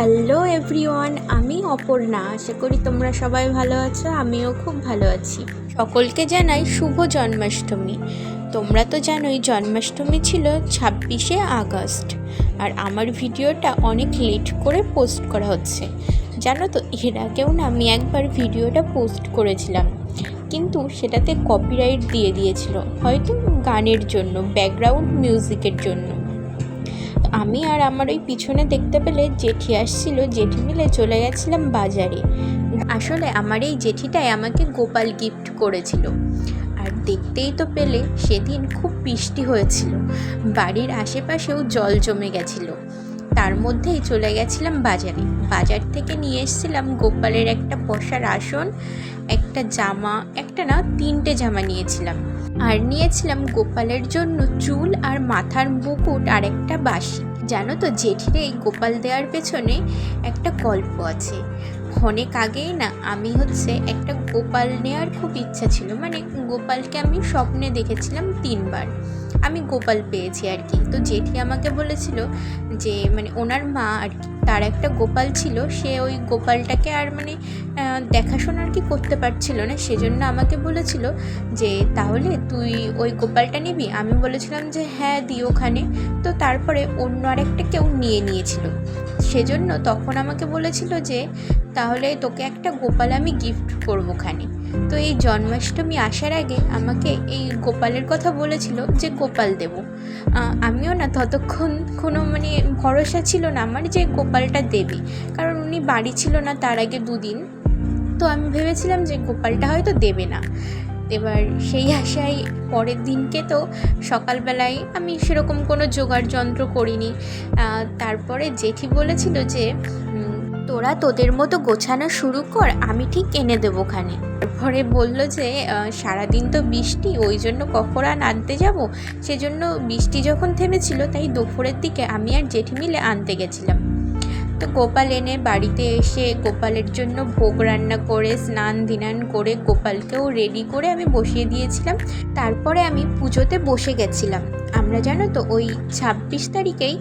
Hello everyone আমি অপর্ণা। আশা করি তোমরা সবাই ভালো আছো, আমিও খুব ভালো আছি। সকলকে জানাই শুভ জন্মাষ্টমী। তোমরা তো জানোই, জন্মাষ্টমী ছিল ছাব্বিশে আগস্ট। আর আমার ভিডিওটা অনেক লেট করে পোস্ট করা হচ্ছে। জানো তো, এর আগেও না আমি একবার ভিডিওটা পোস্ট করেছিলাম। কিন্তু সেটাতে কপিরাইট দিয়ে দিয়েছিল। হয়তো গানের জন্য ব্যাকগ্রাউন্ড মিউজিকের জন্য। আমি আর আমার ওই পিছনে দেখতে পেলে জেঠি আসছিল, জেঠি মিলে চলে গেছিলাম বাজারে। আসলে আমার এই জেঠিটাই আমাকে গোপাল গিফট করেছিল। আর দেখতেই তো পেলে সেদিন খুব বৃষ্টি হয়েছিল। বাড়ির আশেপাশেও জল জমে গেছিল। তার মধ্যেই চলে গেছিলাম বাজারে। বাজার থেকে নিয়ে এসেছিলাম গোপালের একটা বসার আসন, একটা জামা, একটা না তিনটে জামা নিয়েছিলাম। আর নিয়েছিলাম গোপালের জন্য চুল আর মাথার মুকুট আর একটা বাসি জানো তো, জেঠির এই গোপাল দেওয়ার পেছনে একটা গল্প আছে। অনেক আগেই না আমি হচ্ছে একটা গোপাল নেওয়ার খুব ইচ্ছা ছিল। মানে গোপালকে আমি স্বপ্নে দেখেছিলাম তিনবার। আমি গোপাল পেয়েছি আর কি। তো জেঠি আমাকে বলেছিল যে মানে ওনার মা আর কি, তার একটা গোপাল ছিল, সে ওই গোপালটাকে আর মানে দেখাশোনা আর কি করতে পারছিল না, সেজন্য আমাকে বলেছিল যে, তাহলে তুই ওই গোপালটা নিবি? আমি বলেছিলাম যে হ্যাঁ দি ওখানে। তো তারপরে অন্য আরেকটা কেউ নিয়ে নিয়েছিল। সেজন্য তখন আমাকে বলেছিল যে, তাহলে তোকে একটা গোপাল আমি গিফট করব খানে তো এই জন্মাষ্টমী আসার আগে আমাকে এই গোপালের কথা বলেছিল যে গোপাল দেব। আমিও না ততক্ষণ কোনো মানে ভরসা ছিল না আমার যে গোপালটা দেবে। কারণ উনি বাড়ি ছিল না তার আগে দুদিন। তো আমি ভেবেছিলাম যে গোপালটা হয়তো দেবে না। এবার সেই আশায় পরের দিনকে তো সকালবেলায় আমি সেরকম কোনো জোগাড় যন্ত্র করিনি তারপরে জেঠি বলেছিল যে তোরা তোদের মতো গোছানো শুরু কর, আমি ঠিক এনে দেবো খানে তারপরে বলল যে সারাদিন তো বৃষ্টি, ওই জন্য কখন আনতে যাব? সেজন্য বৃষ্টি যখন থেমেছিল, তাই দুপুরের দিকে আমি আর জেঠি মিলে আনতে গেছিলাম। তো গোপাল এনে বাড়িতে এসে গোপালের জন্য ভোগ রান্না করে, স্নান ধিনান করে গোপালকেও রেডি করে আমি বসিয়ে দিয়েছিলাম। তারপরে আমি পুজোতে বসে গেছিলাম। আমরা জানো তো, ওই ছাব্বিশ তারিখেই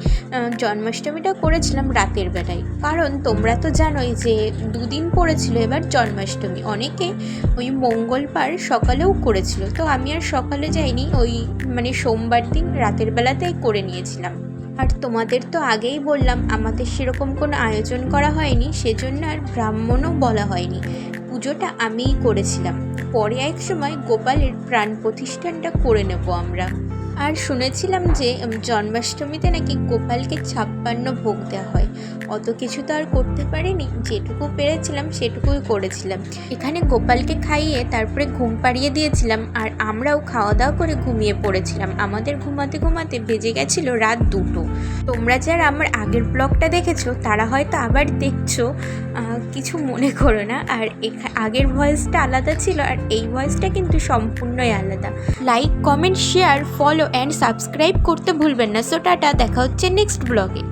জন্মাষ্টমীটা করেছিলাম রাতের বেলায়। কারণ তোমরা তো জানোই যে দুদিন পড়েছিল এবার জন্মাষ্টমী। অনেকে ওই মঙ্গলবার সকালেও করেছিল। তো আমি আর সকালে যাইনি, ওই মানে সোমবার দিন রাতের বেলাতেই করে নিয়েছিলাম। আর তোমাদের তো আগেই বললাম, আমাদের সেরকম কোনো আয়োজন করা হয়নি, সেজন্য আর ব্রাহ্মণও বলা হয়নি। পুজোটা আমিই করেছিলাম। পরে এক সময় গোপালের প্রাণ প্রতিষ্ঠানটা করে নেব আমরা। আর শুনেছিলাম যে জন্মাষ্টমীতে নাকি গোপালকে ছাপ্পান্ন ভোগ দেওয়া হয়। অত কিছু তো আর করতে পারিনি, যেটুকু পেরেছিলাম সেটুকুই করেছিলাম। এখানে গোপালকে খাইয়ে তারপরে ঘুম পাড়িয়ে দিয়েছিলাম আর আমরাও খাওয়া দাওয়া করে ঘুমিয়ে পড়েছিলাম। আমাদের ঘুমাতে ঘুমাতে বেজে গেছিল রাত দুটো। তোমরা যারা আমার আগের ব্লগটা দেখেছ, তারা হয়তো আবার দেখছ কিছু মনে করো না। আর আগের ভয়েসটা আলাদা ছিল আর এই ভয়েসটা কিন্তু সম্পূর্ণই আলাদা। Like, comment, share, follow and subscribe করতে ভুলবেন না। সো টাটা দেখা হচ্ছে নেক্সট ব্লগে